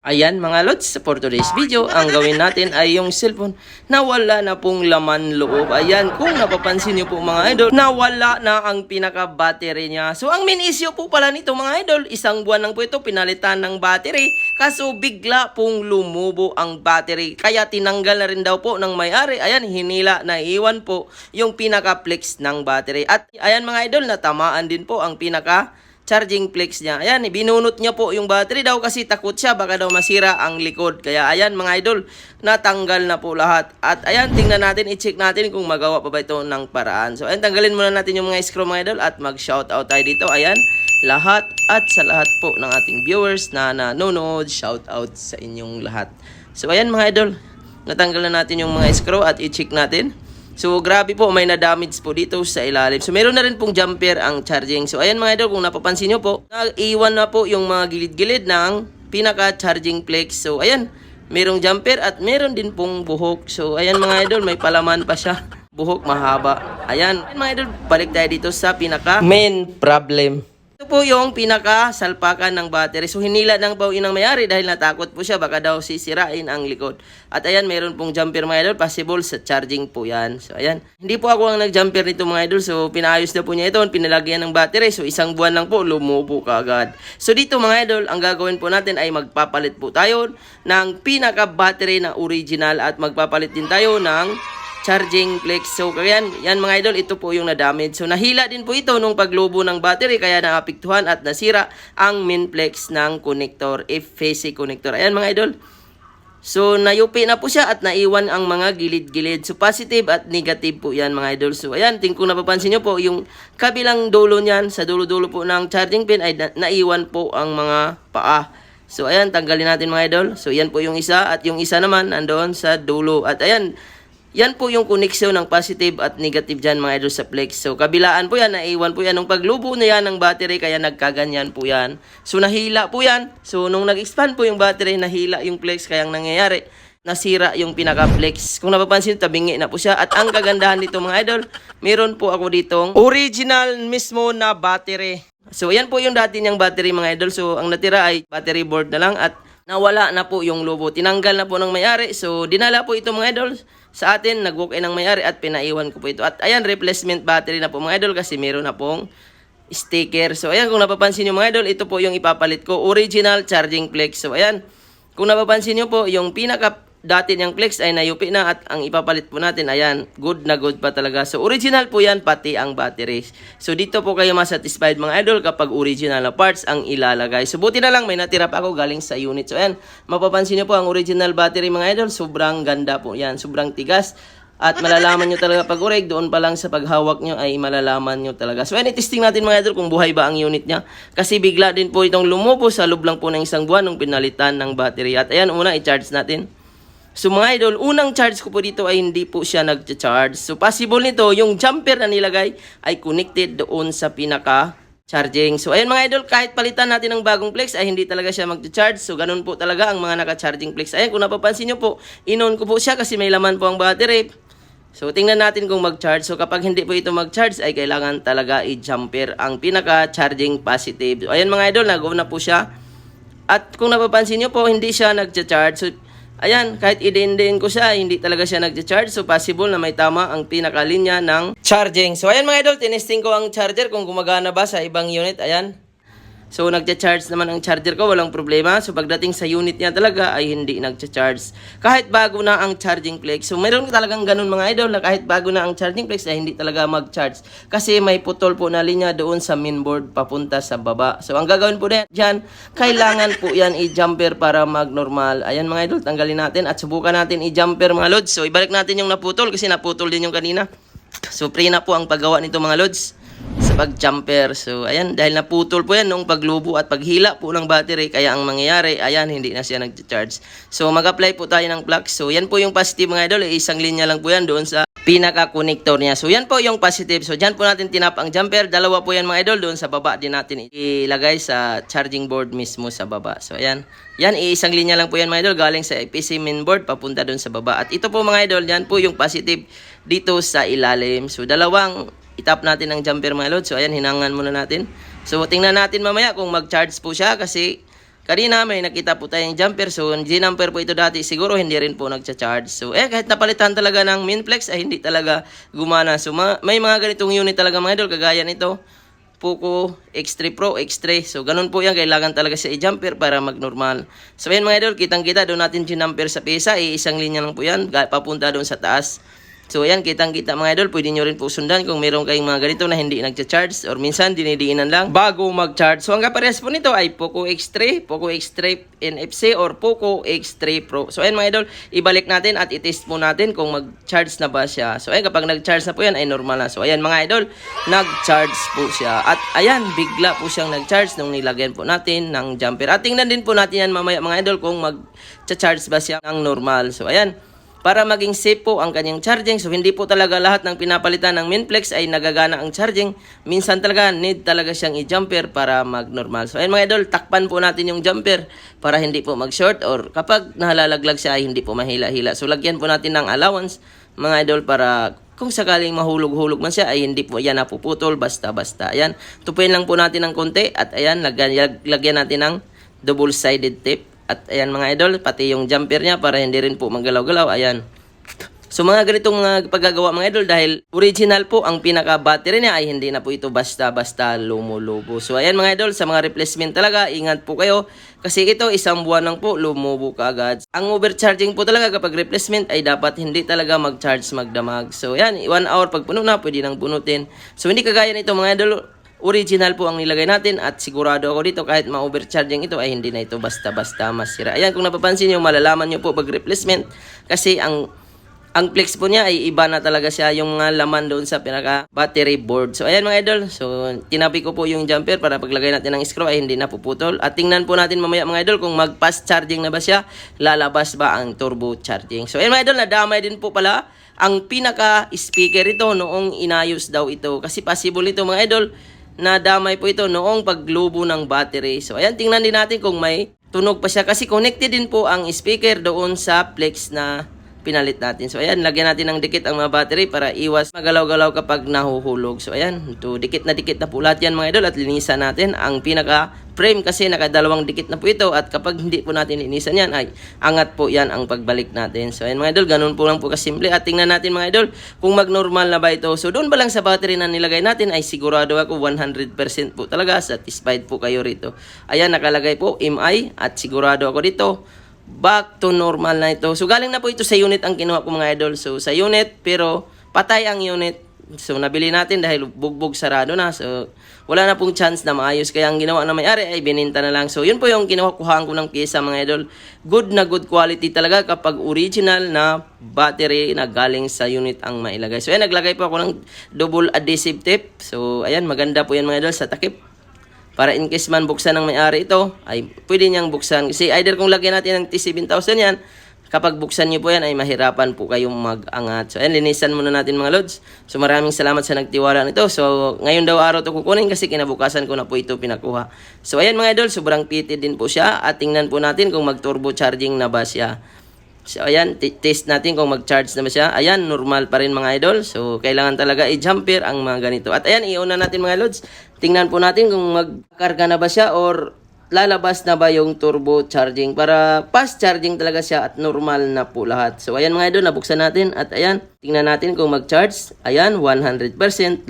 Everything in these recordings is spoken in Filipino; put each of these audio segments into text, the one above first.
Ayan mga lods, for today's video, ang gawin natin ay yung cellphone na wala na pong laman loob. Ayan, kung napapansin niyo po mga idol, nawala na ang pinaka-battery niya. So ang main issue po pala nito mga idol, isang buwan lang po ito pinalitan ng battery. Kaso bigla pong lumubo ang battery. Kaya tinanggal na rin daw po ng may-ari. Ayan, hinila na iwan po yung pinaka-flex ng battery. At ayan mga idol, natamaan din po ang pinaka charging flex niya. Ayan, binunot niya po yung battery daw kasi takot siya baka daw masira ang likod. Kaya ayan mga idol, natanggal na po lahat. At ayan, tingnan natin, i-check natin kung magawa pa ba ito ng paraan. So ayan, tanggalin muna natin yung mga screw mga idol at mag-shoutout tayo dito. Ayan, lahat at sa lahat po ng ating viewers na nanonood, shoutout sa inyong lahat. So ayan mga idol, natanggal na natin yung mga screw at i-check natin. So, grabe po, may na-damage po dito sa ilalim. So, meron na rin pong jumper ang charging. So, ayan mga idol, kung napapansin nyo po, nag-iwan na po yung mga gilid-gilid ng pinaka-charging flex. So, ayan, merong jumper at meron din pong buhok. So, ayan mga idol, may palaman pa siya. Buhok mahaba. Ayan, ayan mga idol, balik tayo dito sa pinaka-main problem. Ito po yung pinaka-salpakan ng battery. So, hinila ng po inang mayari dahil natakot po siya. Baka daw sisirain ang likod. At ayan, meron pong jumper mga idol. Possible sa charging po yan. So, ayan. Hindi po ako ang nag-jumper nito mga idol. So, pinaayos na po niya ito. Pinalagyan ng battery. So, isang buwan lang po, lumubo ka agad. So, dito mga idol, ang gagawin po natin ay magpapalit po tayo ng pinaka-battery na original at magpapalit din tayo ng charging flex. So, yan, yan mga idol, ito po yung na-damage. So, nahila din po ito nung paglobo ng battery, kaya naapektuhan at nasira ang main flex ng connector, F-phase connector. Ayan mga idol. So, nayupi na po siya at naiwan ang mga gilid-gilid. So, positive at negative po yan mga idol. So, ayan, ting kung napapansin nyo po, yung kabilang dulo niyan, sa dulo-dulo po ng charging pin ay na- naiwan po ang mga paa. So, ayan, tanggalin natin mga idol. So, yan po yung isa at yung isa naman nandoon sa dulo. At ayan, yan po yung koneksyon ng positive at negative dyan mga idol sa flex. So kabilaan po yan, naiwan po yan nung paglubo na yan ng battery kaya nagkaganyan po yan. So nahila po yan. So nung nag-expand po yung battery, nahila yung flex kaya ang nangyayari, nasira yung pinaka-flex. Kung napapansin, tabingi na po siya. At ang kagandahan dito mga idol, meron po ako ditong original mismo na battery. So yan po yung dati niyang battery mga idol. So ang natira ay battery board na lang at nawala na po yung lobo. Tinanggal na po ng may-ari. So, dinala po ito mga idol sa atin. Nag-walk-in ang may-ari at pinaiwan ko po ito. At ayan, replacement battery na po mga idol kasi meron na pong sticker. So, ayan, kung napapansin nyo mga idol, ito po yung ipapalit ko. Original charging flex. So, ayan, kung napapansin nyo po, yung pinaka dati niyang flex ay nayupi na at ang ipapalit po natin, ayan, good na good pa talaga. So, original po yan, pati ang battery. So, dito po kayo masatisfied mga idol kapag original na parts ang ilalagay. So, buti na lang, may natira pa ako galing sa unit. So, ayan, mapapansin niyo po ang original battery mga idol, sobrang ganda po yan, sobrang tigas. At malalaman nyo talaga pag ureg, doon pa lang sa paghawak nyo ay malalaman nyo talaga. So, testing natin mga idol kung buhay ba ang unit niya. Kasi bigla din po itong lumubo sa loob lang po ng isang buwan nung pinalitan ng battery. At ayan, una, i-charge natin. So mga idol, unang charge ko po dito ay hindi po siya nag-charge. So possible nito, yung jumper na nilagay ay connected doon sa pinaka charging. So ayan mga idol, kahit palitan natin ng bagong flex ay hindi talaga siya mag-charge. So ganun po talaga ang mga naka-charging flex. Ayan, kung napapansin nyo po, inon ko po siya kasi may laman po ang battery. So tingnan natin kung mag-charge. So kapag hindi po ito mag-charge ay kailangan talaga i-jumper ang pinaka-charging positive. So ayan mga idol, nag-on na po siya. At kung napapansin nyo po, hindi siya nag-charge. So Ayan, kahit idindiin ko siya, hindi talaga siya nag-charge. So, possible na may tama ang pinakalinya ng charging. So, ayan mga idol, tinesting ko ang charger kung gumagana ba sa ibang unit. Ayan. So, nagcha-charge naman ang charger ko, walang problema. So, pagdating sa unit niya talaga ay hindi nagcha-charge. Kahit bago na ang charging flex. So, mayroon talagang ganun mga idol na kahit bago na ang charging flex ay hindi talaga mag-charge. Kasi may putol po na linya doon sa mainboard papunta sa baba. So, ang gagawin po na dyan, kailangan po yan i-jumper para mag-normal. Ayan mga idol, tanggalin natin at subukan natin i-jumper mga lods. So, ibalik natin yung naputol kasi naputol din yung kanina. So, free na po ang paggawa nito mga lods pag-jumper. So, ayan, dahil naputol po yan nung paglubo at paghila po ng battery, kaya ang mangyayari, ayan, hindi na siya nag-charge. So, mag-apply po tayo ng plug. So, yan po yung positive mga idol. Isang linya lang po yan doon sa pinaka-connector niya. So, yan po yung positive. So, dyan po natin tinap ang jumper. Dalawa po yan mga idol. Doon sa baba din natin ilagay sa charging board mismo sa baba. So, ayan. Yan, iisang linya lang po yan mga idol. Galing sa PC mainboard, papunta doon sa baba. At ito po mga idol, yan po yung positive dito sa ilalim. So, dalawang itap natin ang jumper mga lods. So, ayan, hinangan muna natin. So, tingnan natin mamaya kung mag-charge po siya kasi kanina may nakita po tayong jumper. So, G-number po ito dati. Siguro hindi rin po nagcha-charge. So, eh, kahit napalitan talaga ng Minflex, ay hindi talaga gumana. So, ma- may mga ganitong unit talaga mga idol. Kagaya nito. Poco X3 Pro, X3. So, ganun po yan. Kailangan talaga siya i-jumper para mag-normal. So, ayan mga idol, kitang-kita doon natin ginumper sa pesa. Eh, isang linya lang po yan. Papunta doon sa taas. So, ayan, kitang-kita mga idol. Pwede nyo rin po sundan kung meron kayong mga ganito na hindi nagcha-charge or minsan dinidiinan lang bago mag-charge. So, ang kapares po nito ay Poco X3, Poco X3 NFC or Poco X3 Pro. So, ayan mga idol, ibalik natin at itest po natin kung mag-charge na ba siya. So, ayan, kapag nag-charge na po yan ay normal na. So, ayan mga idol, nag-charge po siya. At ayan, bigla po siyang nag-charge nung nilagyan po natin ng jumper. At tingnan din po natin yan mamaya mga idol kung mag-charge ba siya ng normal. So, ayan, para maging safe po ang kanyang charging. So, hindi po talaga lahat ng pinapalitan ng Minflex ay nagagana ang charging. Minsan talaga, need talaga siyang i-jumper para mag-normal. So, ayun mga idol, takpan po natin yung jumper para hindi po mag-short or kapag nahalalaglag siya ay hindi po mahila-hila. So, lagyan po natin ng allowance, mga idol, para kung sakaling mahulog-hulog man siya ay hindi po yan napuputol basta-basta. Ayan, tupuin lang po natin ng konti at ayan, lagyan, lagyan natin ng double-sided tape. At ayan mga idol, pati yung jumper niya para hindi rin po magalaw-galaw. Ayan. So mga ganitong mga paggagawa mga idol dahil original po ang pinaka-battery niya ay hindi na po ito basta-basta lumulobo. So ayan mga idol, sa mga replacement talaga, ingat po kayo kasi ito isang buwan lang po lumubo ka agad. Ang overcharging po talaga kapag replacement ay dapat hindi talaga mag-charge magdamag. So ayan, 1 hour pag puno na, pwede nang bunutin. So hindi kagaya nito mga idol, original po ang nilagay natin at sigurado ako dito kahit ma-overcharging ito ay hindi na ito basta-basta masira. Ayan, kung napapansin nyo, malalaman nyo po pag replacement kasi ang ang flex po niya ay iba na talaga siya yung mga laman doon sa pinaka battery board. So ayan mga idol, so tinabi ko po yung jumper para paglagay natin ng screw ay hindi na puputol. At tingnan po natin mamaya mga idol kung mag fast charging na ba siya, lalabas ba ang turbo charging. So ayan mga idol, nadamay din po pala ang pinaka speaker ito noong inayos daw ito. Kasi possible ito mga idol, nadamay po ito noong paglubo ng battery. So ayan, tingnan din natin kung may tunog pa siya kasi connected din po ang speaker doon sa flex na pinalit natin. So ayan, lagyan natin ng dikit ang mga battery para iwas magalaw-galaw kapag nahuhulog. So ayan, to dikit na dikit na po lahat yan mga idol at linisan natin ang pinaka frame kasi nakadalawang dikit na po ito at kapag hindi po natin linisan yan ay angat po yan ang pagbalik natin. So ayan mga idol, ganun po lang po kasimple at tingnan natin mga idol kung mag-normal na ba ito. So doon ba lang sa battery na nilagay natin ay sigurado ako 100% po talaga satisfied po kayo rito. Ayan, nakalagay po MI at sigurado ako dito back to normal na ito. So galing na po ito sa unit ang kinuha ko mga idol. So sa unit pero patay ang unit. So nabili natin dahil bugbog sarado na. So wala na pong chance na maayos. Kaya ang ginawa na may-ari ay bininta na lang. So yun po yung kinuha kuhaan ko ng pyesa mga idol. Good na good quality talaga kapag original na battery na galing sa unit ang mailagay. So ayan naglagay po ako ng double adhesive tape. So ayan maganda po yan mga idol sa takip. Para in case man buksan ng may-ari ito, ay pwede niyang buksan. Kasi either kung lagyan natin ng T7000 yan, kapag buksan niyo po yan ay mahirapan po kayong mag-angat. So ayan, linisan muna natin mga lods. So maraming salamat sa nagtiwala nito. So ngayon daw araw to kukunin kasi kinabukasan ko na po ito pinakuha. So ayan mga idol, sobrang pitid din po siya. At tingnan po natin kung mag-turbo charging na ba siya. So, ayan, test natin kung mag-charge na ba siya. Ayan, normal pa rin mga idol. So, kailangan talaga i-jumper ang mga ganito. At ayan, iuna natin mga lods. Tingnan po natin kung mag-karga na ba siya or lalabas na ba yung turbo charging para fast charging talaga siya at normal na po lahat. So ayan mga idol, nabuksan natin at ayan, tingnan natin kung mag-charge. Ayan, 100%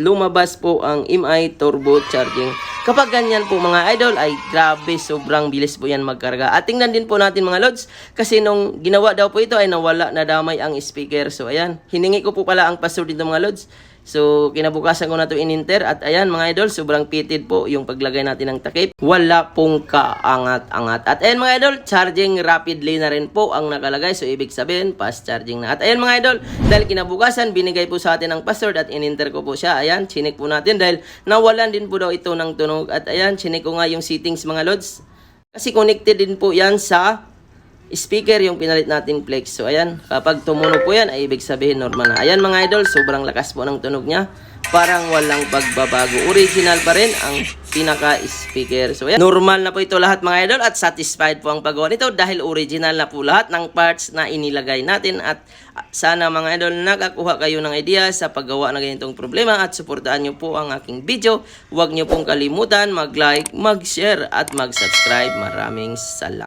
lumabas po ang MI turbo charging. Kapag ganyan po mga idol ay grabe, sobrang bilis po yan magkarga. At tingnan din po natin mga lods kasi nung ginawa daw po ito ay nawala na damay ang speaker. So ayan, hiningi ko po pala ang password dito mga lods. So, kinabukasan ko na to in-enter at ayan mga idol, sobrang pitid po yung paglagay natin ng takip. Wala pong kaangat-angat. At ayan mga idol, charging rapidly na rin po ang nakalagay. So, ibig sabihin, fast charging na. At ayan mga idol, dahil kinabukasan, binigay po sa atin ang password at in-enter ko po siya. Ayan, chinik po natin dahil nawalan din po daw ito ng tunog. At ayan, chinik ko nga yung settings mga lods. Kasi connected din po yan sa speaker yung pinalit natin flex. So ayan, kapag tumunog po yan ay ibig sabihin normal na. Ayan mga idol, sobrang lakas po ng tunog niya. Parang walang pagbabago. Original pa rin ang pinaka-speaker. So ayan, normal na po ito lahat mga idol at satisfied po ang paggawa nito dahil original na po lahat ng parts na inilagay natin at ah, sana mga idol nakakuha kayo ng idea sa paggawa ng ganitong problema at suportahan nyo po ang aking video. Huwag nyo pong kalimutan mag-like, mag-share at mag-subscribe. Maraming salamat.